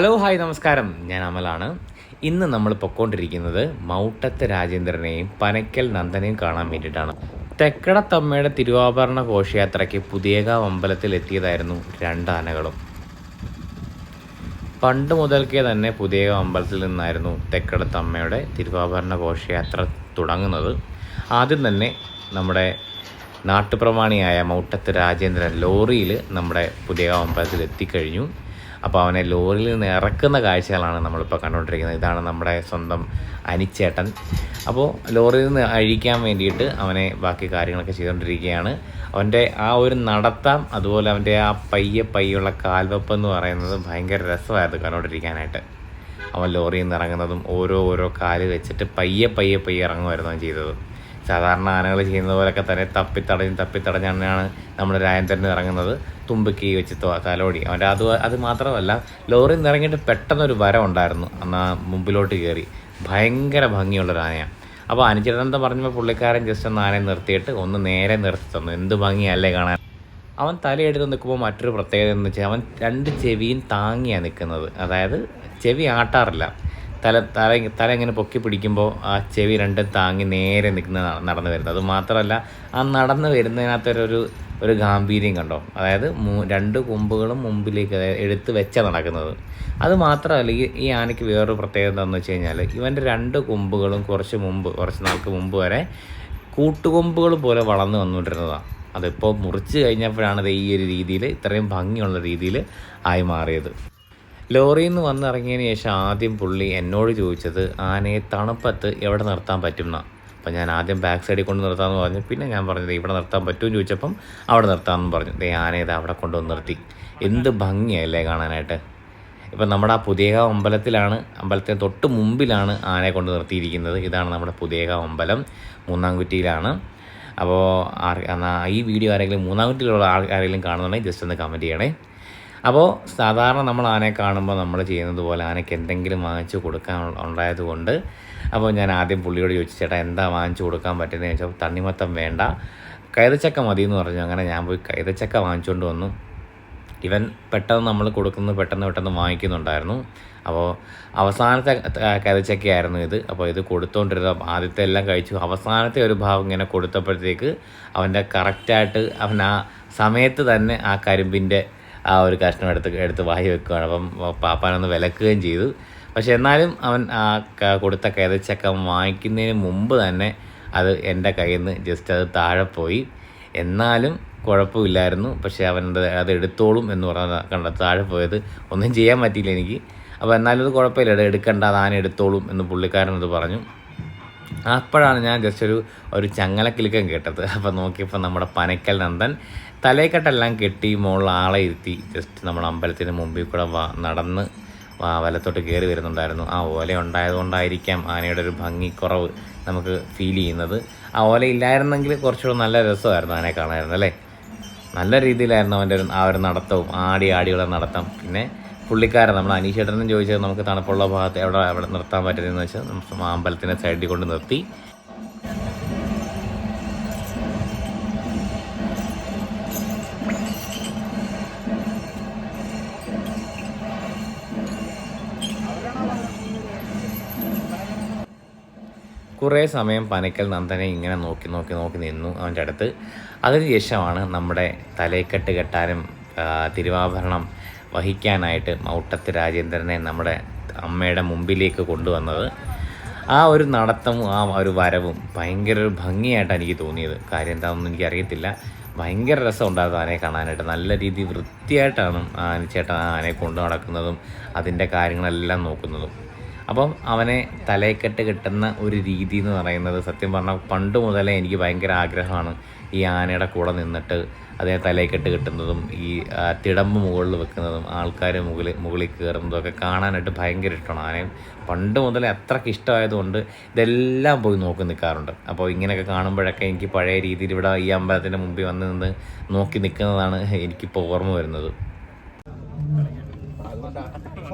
Hello hi നമസ്കാരം. ഞാൻ അമലാണ്. ഇന്ന് നമ്മൾ പൊക്കോണ്ടിരിക്കുന്നത് മൗട്ടത്ത് രാജേന്ദ്രനെയും പനക്കൽ നന്ദനെയും കാണാൻ വേണ്ടിയിട്ടാണ്. തെക്കടത്തമ്മയുടെ തിരുവാഭരണ ഘോഷയാത്രയ്ക്ക് പുതിയകാവ് അമ്പലത്തിൽ എത്തിയതായിരുന്നു രണ്ടാനകളും. പണ്ട് മുതൽക്കേ തന്നെ പുതിയകാവ് അമ്പലത്തിൽ നിന്നായിരുന്നു തെക്കടത്തമ്മയുടെ തിരുവാഭരണ ഘോഷയാത്ര തുടങ്ങുന്നത്. ആദ്യം തന്നെ നമ്മുടെ നാട്ടുപ്രമാണിയായ മൗട്ടത്ത് രാജേന്ദ്രൻ ലോറിയിൽ നമ്മുടെ പുതിയകാവ് അമ്പലത്തിൽ എത്തിക്കഴിഞ്ഞു. അപ്പോൾ അവനെ ലോറിയിൽ നിന്ന് ഇറക്കുന്ന കാഴ്ചകളാണ് നമ്മളിപ്പോൾ കണ്ടുകൊണ്ടിരിക്കുന്നത്. ഇതാണ് നമ്മുടെ സ്വന്തം അനിച്ചേട്ടൻ. അപ്പോൾ ലോറിയിൽ നിന്ന് അഴിക്കാൻ വേണ്ടിയിട്ട് അവനെ ബാക്കി കാര്യങ്ങളൊക്കെ ചെയ്തുകൊണ്ടിരിക്കുകയാണ്. അവന്റെ ആ ഒരു നടത്താം അതുപോലെ അവന്റെ ആ പയ്യെ പയ്യുള്ള കാൽവെപ്പ് എന്ന് പറയുന്നത് ഭയങ്കര രസമായിരുന്നു കണ്ടുകൊണ്ടിരിക്കാനായിട്ട്. അവൻ ലോറിയിൽ നിന്ന് ഇറങ്ങുന്നതും ഓരോ ഓരോ കാൽ വെച്ചിട്ട് പയ്യെ പയ്യെ പയ്യെ ഇറങ്ങുമായിരുന്നു അവൻ ചെയ്തത്. സാധാരണ ആനകൾ ചെയ്യുന്നത് പോലൊക്കെ തന്നെ തപ്പിത്തടഞ്ഞ് തപ്പിത്തടഞ്ഞാണ് നമ്മുടെ രാജേന്ദ്രൻ ഇറങ്ങുന്നത്. തുമ്പിക്ക് വെച്ച് തൊ- തലോടി. അവന്റെ അത് അത് മാത്രമല്ല ലോറിയിൽ നിന്ന് ഇറങ്ങിയിട്ട് പെട്ടെന്നൊരു വരം ഉണ്ടായിരുന്നു അന്ന് മുമ്പിലോട്ട് കയറി. ഭയങ്കര ഭംഗിയുള്ളൊരു ആനയാണ്. അപ്പോൾ അനുചേട്ടൻ എന്താ പറഞ്ഞപ്പോൾ പുള്ളിക്കാരൻ ജസ്റ്റ് ഒന്ന് ആനയെ നിർത്തിയിട്ട് ഒന്ന് നേരെ നിർത്തി തന്നു. എന്ത് ഭംഗിയല്ലേ കാണാൻ. അവൻ തലയെടുത്ത് നിൽക്കുമ്പോൾ മറ്റൊരു പ്രത്യേകത എന്ന് വെച്ചാൽ അവൻ രണ്ട് ചെവിയും താങ്ങിയാണ് നിൽക്കുന്നത്. അതായത് ചെവി ആട്ടാറില്ല. തല തല തല ഇങ്ങനെ പൊക്കി പിടിക്കുമ്പോൾ ആ ചെവി രണ്ടും താങ്ങി നേരെ നിൽക്കുന്ന നടന്നു വരുന്നത്. അത് മാത്രമല്ല ആ നടന്നു വരുന്നതിനകത്തൊരു ഒരു ഗാംഭീര്യം കണ്ടോ? അതായത് രണ്ട് കൊമ്പുകളും മുമ്പിലേക്ക് എടുത്ത് വെച്ച നടക്കുന്നത്. അത് മാത്രമല്ല ഈ ഈ ആനയ്ക്ക് വേറൊരു പ്രത്യേകത എന്താണെന്ന് വെച്ച് കഴിഞ്ഞാൽ ഇവന്റെ രണ്ട് കൊമ്പുകളും കുറച്ച് മുമ്പ് കുറച്ച് നാൾക്ക് മുമ്പ് വരെ കൂട്ടുകൊമ്പുകൾ പോലെ വളർന്നു വന്നുകൊണ്ടിരുന്നതാണ് അതിപ്പോൾ മുറിച്ച് കഴിഞ്ഞപ്പോഴാണ് അത് ഈ ഒരു രീതിയിൽ ഇത്രയും ഭംഗിയുള്ള രീതിയിൽ ആയി മാറിയത്. ലോറിയിൽ നിന്ന് വന്നിറങ്ങിയതിന് ശേഷം ആദ്യം പുള്ളി എന്നോട് ചോദിച്ചത് ആനയെ തണുപ്പത്ത് എവിടെ നിർത്താൻ പറ്റും എന്നാണ് അപ്പം ഞാൻ ആദ്യം ബാക്ക് സൈഡിൽ കൊണ്ട് നിർത്താമെന്ന് പറഞ്ഞു. പിന്നെ ഞാൻ പറഞ്ഞത് ഇവിടെ നിർത്താൻ പറ്റുമെന്ന് ചോദിച്ചപ്പം അവിടെ നിർത്താമെന്ന് പറഞ്ഞു. ദേ ആനയത് അവിടെ കൊണ്ടുവന്ന് നിർത്തി. എന്ത് ഭംഗിയല്ലേ കാണാനായിട്ട്. ഇപ്പം നമ്മുടെ ആ പുതിയകാവ് അമ്പലത്തിലാണ് അമ്പലത്തിന് തൊട്ട് മുമ്പിലാണ് ആനയെ കൊണ്ട് നിർത്തിയിരിക്കുന്നത്. ഇതാണ് നമ്മുടെ പുതിയകാവ് അമ്പലം മൂന്നാംകുറ്റിയിലാണ് അപ്പോൾ ഈ വീഡിയോ ആരെങ്കിലും മൂന്നാംകുറ്റിയിലുള്ള ആരെങ്കിലും കാണുന്നുണ്ടെങ്കിൽ ജസ്റ്റ് ഒന്ന് കമന്റ് ചെയ്യണേ. അപ്പോൾ സാധാരണ നമ്മൾ ആനയെ കാണുമ്പോൾ നമ്മൾ ചെയ്യുന്നത് പോലെ ആനയ്ക്ക് എന്തെങ്കിലും വാങ്ങിച്ചു കൊടുക്കാൻ ഉണ്ടായതുകൊണ്ട് അപ്പോൾ ഞാൻ ആദ്യം പുള്ളിയോട് ചോദിച്ചു ചേട്ടാ എന്താ വാങ്ങിച്ചു കൊടുക്കാൻ പറ്റുന്നത് ചോദിച്ചാൽ തണ്ണിമത്തം വേണ്ട. കൈതച്ചക്ക മതി എന്ന് പറഞ്ഞു. അങ്ങനെ ഞാൻ പോയി കൈതച്ചക്ക വാങ്ങിച്ചുകൊണ്ട് വന്നു. ഇവൻ പെട്ടെന്ന് നമ്മൾ കൊടുക്കുന്നത് പെട്ടെന്ന് പെട്ടെന്ന് വാങ്ങിക്കുന്നുണ്ടായിരുന്നു. അപ്പോൾ അവസാനത്തെ കൈതച്ചക്കയായിരുന്നു ഇത്. അപ്പോൾ ഇത് കൊടുത്തോണ്ടിരുന്ന ആദ്യത്തെ എല്ലാം കഴിച്ചു. അവസാനത്തെ ഒരു ഭാഗം ഇങ്ങനെ കൊടുത്തപ്പോഴത്തേക്ക് അവന്റെ കറക്റ്റായിട്ട് അവൻ ആ സമയത്ത് തന്നെ ആ കരിമ്പിന്റെ ആ ഒരു കഷ്ണം എടുത്ത് എടുത്ത് വായി വെക്കുകയാണ് അപ്പം പാപ്പാനൊന്ന് വിലക്കുകയും ചെയ്തു. പക്ഷെ എന്നാലും അവൻ ആ കൊടുത്ത കരച്ചക്ക വാങ്ങിക്കുന്നതിന് മുമ്പ് തന്നെ അത് എന്റെ കയ്യിൽ നിന്ന് ജസ്റ്റ് അത് താഴെ പോയി. എന്നാലും കുഴപ്പമില്ലായിരുന്നു. പക്ഷേ അവൻ അത് എടുത്തോളും എന്ന് പറഞ്ഞ കണ്ട താഴെ പോയത്. ഒന്നും ചെയ്യാൻ പറ്റിയില്ല എനിക്ക്. അപ്പോൾ എന്നാലും അത് കുഴപ്പമില്ല. എടുക്കണ്ട ആന എടുത്തോളും എന്ന് പുള്ളിക്കാരൻ അത് പറഞ്ഞു. അപ്പോഴാണ് ഞാൻ ജസ്റ്റ് ഒരു ഒരു ചങ്ങലക്കിലുക്കം കേട്ടത്. അപ്പോൾ നോക്കിയപ്പോൾ നമ്മുടെ പനക്കൽ നന്ദൻ തലയെക്കെട്ടെല്ലാം കെട്ടി മുകളിൽ ആളെ ഇരുത്തി ജസ്റ്റ് നമ്മൾ അമ്പലത്തിന് മുമ്പിൽ കൂടെ നടന്ന് വലത്തോട്ട് കയറി വരുന്നുണ്ടായിരുന്നു. ആ ഓല ഉണ്ടായതുകൊണ്ടായിരിക്കാം ആനയുടെ ഒരു ഭംഗി കുറവ് നമുക്ക് ഫീൽ ചെയ്യുന്നത്. ആ ഓല ഇല്ലായിരുന്നെങ്കിൽ കുറച്ചുകൂടെ നല്ല രസമായിരുന്നു ആനയെ കാണാമായിരുന്നു അല്ലേ? നല്ല രീതിയിലായിരുന്നു അവന്റെ ഒരു ആ ഒരു നടത്തവും ആടി ആടിയുള്ള നടത്തം. പിന്നെ പുള്ളിക്കാരൻ നമ്മൾ അനീഷേട്ടനും ചോദിച്ചത് നമുക്ക് തണുപ്പുള്ള ഭാഗത്ത് എവിടെ എവിടെ നിർത്താൻ പറ്റുന്നതെന്ന് വെച്ചാൽ അമ്പലത്തിന്റെ സൈഡിൽ കൊണ്ട് നിർത്തി. കുറേ സമയം പനക്കൽ നന്ദനെ ഇങ്ങനെ നോക്കി നോക്കി നോക്കി നിന്നു അവന്റെ അടുത്ത്. അതിനുശേഷമാണ് നമ്മുടെ തലയെക്കെട്ട് കെട്ടാനും തിരുവാഭരണം വഹിക്കാനായിട്ട് മൗട്ടത്ത് രാജേന്ദ്രനെ നമ്മുടെ അമ്മയുടെ മുമ്പിലേക്ക് കൊണ്ടുവന്നത്. ആ ഒരു നടത്തവും ആ ഒരു വരവും ഭയങ്കര ഒരു ഭംഗിയായിട്ടാണ് എനിക്ക് തോന്നിയത്. കാര്യം എന്താണെന്ന് എനിക്കറിയത്തില്ല. ഭയങ്കര രസം ഉണ്ടായിരുന്നു ആനയെ കാണാനായിട്ട്. നല്ല രീതി വൃത്തിയായിട്ടാണ് ആനച്ചേട്ടൻ ആ ആനയെ കൊണ്ടു നടക്കുന്നതും അതിന്റെ കാര്യങ്ങളെല്ലാം നോക്കുന്നതും. അപ്പം അവനെ തലയെക്കെട്ട് കിട്ടുന്ന ഒരു രീതി എന്ന് പറയുന്നത് സത്യം പറഞ്ഞാൽ പണ്ട് മുതലേ എനിക്ക് ഭയങ്കര ആഗ്രഹമാണ് ഈ ആനയുടെ കൂടെ നിന്നിട്ട് അതിനെ തലയെക്കെട്ട് കിട്ടുന്നതും ഈ തിടമ്പ് മുകളിൽ വെക്കുന്നതും ആൾക്കാർ മുകളിൽ മുകളിൽ കയറുന്നതും ഒക്കെ കാണാനായിട്ട് ഭയങ്കര ഇഷ്ടമാണ്. ആനയും പണ്ട് മുതലേ അത്രയ്ക്ക് ഇഷ്ടമായതുകൊണ്ട് ഇതെല്ലാം പോയി നോക്കി നിൽക്കാറുണ്ട്. അപ്പോൾ ഇങ്ങനെയൊക്കെ കാണുമ്പോഴൊക്കെ എനിക്ക് പഴയ രീതിയിൽ ഇവിടെ ഈ അമ്പലത്തിന്റെ മുമ്പിൽ വന്ന് നിന്ന് നോക്കി നിൽക്കുന്നതാണ് എനിക്കിപ്പോൾ ഓർമ്മ വരുന്നത്.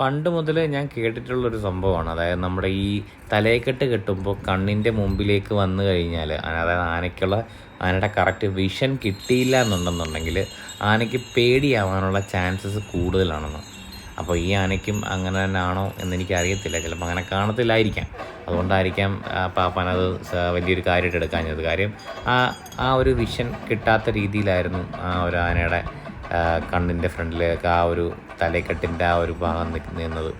പണ്ട് മുതൽ ഞാൻ കേട്ടിട്ടുള്ളൊരു സംഭവമാണ്. അതായത് നമ്മുടെ ഈ തലയെക്കെട്ട് കെട്ടുമ്പോൾ കണ്ണിന്റെ മുമ്പിലേക്ക് വന്നു കഴിഞ്ഞാൽ അതായത് ആനയ്ക്കുള്ള ആനയുടെ കറക്റ്റ് വിഷൻ കിട്ടിയില്ല എന്നുണ്ടെന്നുണ്ടെങ്കിൽ ആനയ്ക്ക് പേടിയാവാനുള്ള ചാൻസസ് കൂടുതലാണെന്ന്. അപ്പോൾ ഈ ആനയ്ക്കും അങ്ങനെ തന്നെ ആണോ എന്ന് എനിക്ക് അറിയത്തില്ല ചിലപ്പോൾ അങ്ങനെ കാണത്തില്ലായിരിക്കാം. അതുകൊണ്ടായിരിക്കാം പാപ്പനത് വലിയൊരു കാര്യമായിട്ട് എടുക്കാഞ്ഞത് കാര്യം ആ ആ ഒരു വിഷൻ കിട്ടാത്ത രീതിയിലായിരുന്നു ആ ഒരു ആനയുടെ കണ്ണിന്റെ ഫ്രണ്ടിലേക്ക് ആ ഒരു തലക്കെട്ടിന്റെ ആ ഒരു ഭാഗം നിക്ക് നിന്നത്.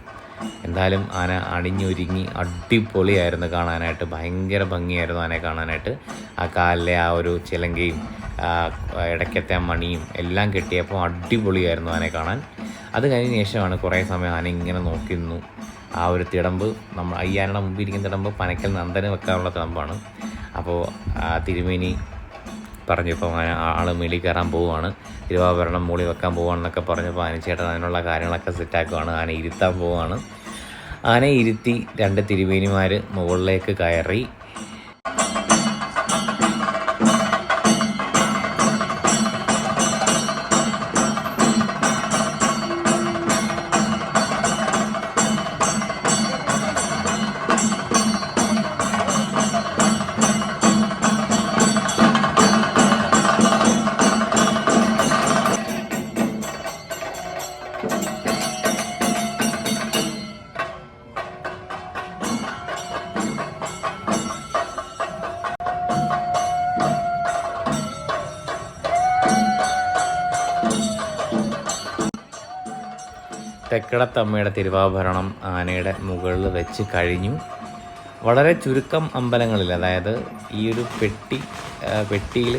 എന്തായാലും ആന അണിഞ്ഞൊരുങ്ങി അടിപൊളിയായിരുന്നു കാണാനായിട്ട്. ഭയങ്കര ഭംഗിയായിരുന്നു ആനയെ കാണാനായിട്ട്. ആ കാലിലെ ആ ഒരു ചിലങ്കയും ഇടയ്ക്കത്തെ ആ മണിയും എല്ലാം കെട്ടിയപ്പോൾ അടിപൊളിയായിരുന്നു ആനയെ കാണാൻ. അത് കഴിഞ്ഞ ശേഷമാണ് കുറേ സമയം ആന ഇങ്ങനെ നോക്കി നിന്നു. ആ ഒരു തിടമ്പ് നമ്മൾ അയ്യാനയുടെ മുമ്പിൽ ഇരിക്കുന്ന തിടമ്പ് പനക്കൽ നന്ദന് വെക്കാനുള്ള തിടമ്പാണ്. അപ്പോൾ തിരുമേനി പറഞ്ഞപ്പോൾ ആൾ മേളിൽ കയറാൻ പോവുകയാണ് തിരുവാഭരണം മൂളി വെക്കാൻ പോവുകയാണെന്നൊക്കെ പറഞ്ഞപ്പോൾ ആനച്ചേട്ടൻ അതിനുള്ള കാര്യങ്ങളൊക്കെ സെറ്റാക്കുകയാണ് ആന ഇരുത്താൻ പോവുകയാണ് ആനയെ ഇരുത്തി രണ്ട് തിരുമേനിമാർ മുകളിലേക്ക് കയറി. തെക്കടത്തമ്മയുടെ തിരുവാഭരണം ആനയുടെ മുകളിൽ വെച്ച് കഴിഞ്ഞു. വളരെ ചുരുക്കം അമ്പലങ്ങളിൽ അതായത് ഈ ഒരു പെട്ടി പെട്ടിയിൽ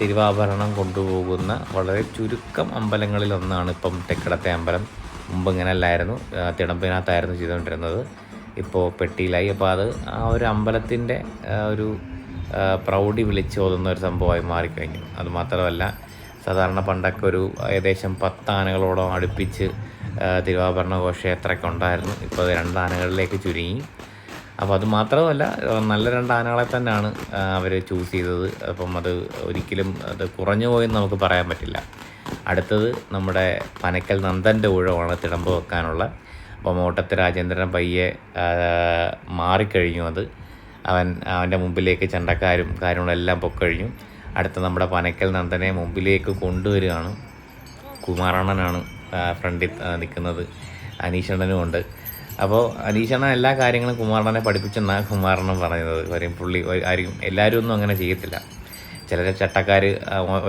തിരുവാഭരണം കൊണ്ടുപോകുന്ന വളരെ ചുരുക്കം അമ്പലങ്ങളിൽ ഒന്നാണ് ഇപ്പം തെക്കടത്തെ അമ്പലം. മുമ്പ് ഇങ്ങനെ അല്ലായിരുന്നു തിടമ്പിനകത്തായിരുന്നു ചെയ്തുകൊണ്ടിരുന്നത്. ഇപ്പോൾ പെട്ടിയിലായി. അപ്പോൾ അത് ആ ഒരു അമ്പലത്തിന്റെ ഒരു പ്രൗഢി വിളിച്ചോതുന്ന ഒരു സംഭവമായി മാറിക്കഴിഞ്ഞു. അതുമാത്രമല്ല സാധാരണ പണ്ടൊക്കെ ഒരു ഏകദേശം പത്ത് ആനകളോളം അടുപ്പിച്ച് തിരുവാഭരണ ഘോഷയാത്രയൊക്കെ ഉണ്ടായിരുന്നു ഇപ്പോൾ രണ്ട് ആനകളിലേക്ക് ചുരുങ്ങി. അപ്പോൾ അത് മാത്രമല്ല നല്ല രണ്ട് ആനകളെ തന്നെയാണ് അവർ ചൂസ് ചെയ്തത്. അപ്പം അത് ഒരിക്കലും അത് കുറഞ്ഞു പോയെന്ന് നമുക്ക് പറയാൻ പറ്റില്ല. അടുത്തത് നമ്മുടെ പനക്കൽ നന്ദന്റെ ഊഴമാണ് തിടമ്പ് വെക്കാനുള്ള. അപ്പോൾ ഓട്ടത്ത് രാജേന്ദ്രൻ പയ്യെ മാറിക്കഴിഞ്ഞു അത്. അവൻ അവന്റെ മുമ്പിലേക്ക് ചണ്ടക്കാരും കാര്യങ്ങളും എല്ലാം പൊക്കഴിഞ്ഞു. അടുത്ത നമ്മുടെ പനക്കൽ നന്ദനെ മുമ്പിലേക്ക് കൊണ്ടുവരികയാണ്. കുമാരണ്ണനാണ് ഫ്രണ്ടിൽ നിൽക്കുന്നത് അനീഷണ്ണനും ഉണ്ട്. അപ്പോൾ അനീഷണ്ണൻ എല്ലാ കാര്യങ്ങളും കുമാരനെ പഠിപ്പിച്ചെന്നാണ് കുമാരനും പറയുന്നത്. കാര്യം പുള്ളി ആരും എല്ലാവരും ഒന്നും അങ്ങനെ ചെയ്യത്തില്ല. ചില ചട്ടക്കാർ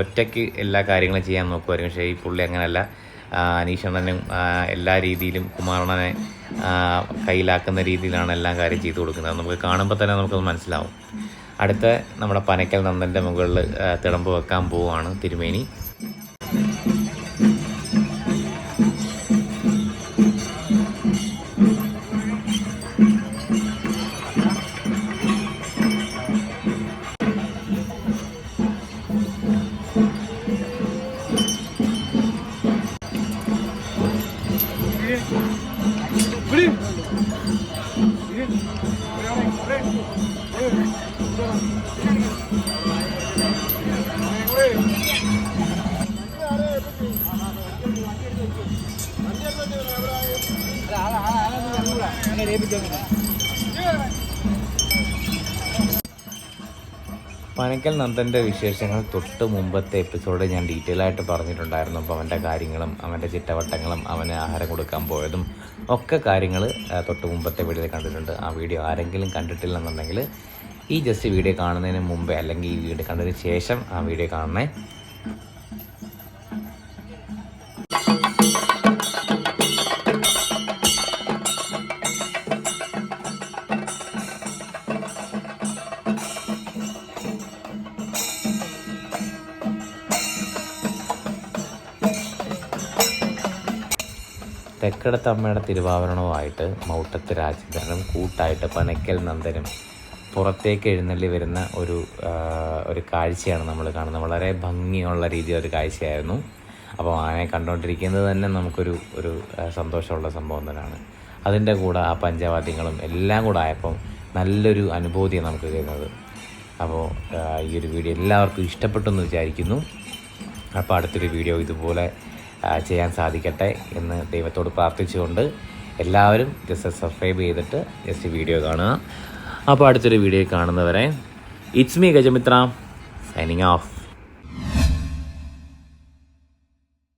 ഒറ്റയ്ക്ക് എല്ലാ കാര്യങ്ങളും ചെയ്യാൻ നോക്കുമായിരിക്കും പക്ഷേ ഈ പുള്ളി അങ്ങനെയല്ല അനീഷണ്ണനും എല്ലാ രീതിയിലും കുമാരനെ കയ്യിലാക്കുന്ന രീതിയിലാണ് എല്ലാം കാര്യം ചെയ്തു കൊടുക്കുന്നത്. നമുക്ക് കാണുമ്പോൾ തന്നെ നമുക്കത് മനസ്സിലാവും. അടുത്ത നമ്മുടെ പനക്കൽ നന്ദന്റെ മുകളിൽ തിടമ്പ് വെക്കാൻ പോവുകയാണ് തിരുമേനി. రేపు പനക്കൽ നന്ദന്റെ വിശേഷങ്ങൾ തൊട്ട് മുമ്പത്തെ എപ്പിസോഡ് ഞാൻ ഡീറ്റെയിൽ ആയിട്ട് പറഞ്ഞിട്ടുണ്ടായിരുന്നു. അപ്പോൾ അവന്റെ കാര്യങ്ങളും അവന്റെ ചിട്ടവട്ടങ്ങളും അവന് ആഹാരം കൊടുക്കാൻ പോയതും ഒക്കെ കാര്യങ്ങൾ തൊട്ട് മുമ്പത്തെ വീഡിയോ കണ്ടിട്ടുണ്ട്. ആ വീഡിയോ ആരെങ്കിലും കണ്ടിട്ടില്ലെന്നുണ്ടെങ്കിൽ ഈ ജസ്റ്റ് വീഡിയോ കാണുന്നതിന് മുമ്പേ അല്ലെങ്കിൽ ഈ വീഡിയോ കണ്ടതിന് ശേഷം ആ വീഡിയോ കാണണേ. തെക്കടത്തമ്മയുടെ തിരുവാഭരണവുമായിട്ട് മൗട്ടത്ത് രാജേന്ദ്രനും കൂട്ടായിട്ട് പനക്കൽ നന്ദനും പുറത്തേക്ക് എഴുന്നള്ളി വരുന്ന ഒരു ഒരു കാഴ്ചയാണ് നമ്മൾ കാണുന്നത്. വളരെ ഭംഗിയുള്ള രീതിയിൽ ഒരു കാഴ്ചയായിരുന്നു. അപ്പോൾ ആനയെ കണ്ടുകൊണ്ടിരിക്കുന്നത് തന്നെ നമുക്കൊരു ഒരു സന്തോഷമുള്ള സംഭവം തന്നെയാണ്. അതിന്റെ കൂടെ ആ പഞ്ചവാദ്യങ്ങളും എല്ലാം കൂടെ ആയപ്പം നല്ലൊരു അനുഭൂതിയാണ് നമുക്ക് തരുന്നത്. അപ്പോൾ ഈ ഒരു വീഡിയോ എല്ലാവർക്കും ഇഷ്ടപ്പെട്ടു എന്ന് വിചാരിക്കുന്നു. അപ്പോൾ അടുത്തൊരു വീഡിയോ ഇതുപോലെ ചെയ്യാൻ സാധിക്കട്ടെ എന്ന് ദൈവത്തോട് പ്രാർത്ഥിച്ചുകൊണ്ട് എല്ലാവരും ജസ്റ്റ് സബ്സ്ക്രൈബ് ചെയ്തിട്ട് ജസ്റ്റ് വീഡിയോ കാണുക. അപ്പോൾ അടുത്തൊരു വീഡിയോ കാണുന്നവരെ it's me Gajamitra signing off